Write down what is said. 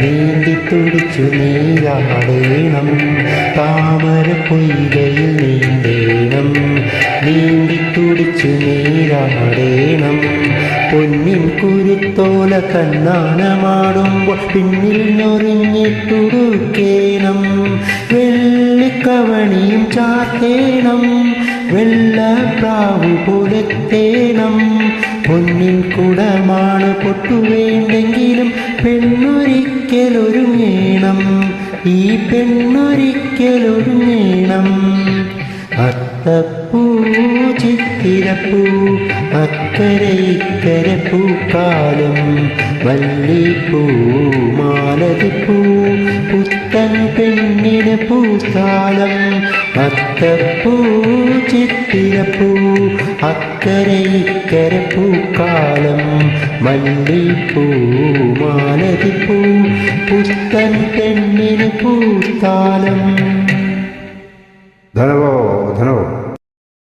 നീന്തി തുടിച്ചു നീരാടേണം. താമര പൊയ്കയിൽ നീന്തേണം. നീന്തി തുടിച്ചു നീരാടേണം. പൊന്നിൻ കുരുത്തോല കണ്ണാനമാടുമ്പോൾ പിന്നിൽ ഞൊറിഞ്ഞിട്ടുടുക്കേണം വെള്ളിക്കവണിയും ചാത്തേണം വെള്ളപ്രാവു പോലെത്തേണം പൊന്നിൻ കുടമാണ് പൊട്ടുവേണ്ടെങ്കിലും പെണ്ണൊരിക്കലൊരുങ്ങേണം. ഈ പെണ്ണൊരിക്കലൊരുങ്ങേണം. അത്തപ്പൂ ചിത്തിരപ്പൂ അക്കരെ ഇക്കരെ പൂക്കാലം വല്ലിപ്പൂ. മാലതിപ്പൂ പുത്തൻ പെണ്ണിന് പൂത്താലം അത്തപ്പൂ ചിത്തിരപ്പൂ അക്കരെ ഇക്കര പൂക്കാലം. മല്ലിപ്പൂ മാലതിപ്പൂ പുത്തൻ പെണ്ണിന് പൂത്താലം. ധനബാബ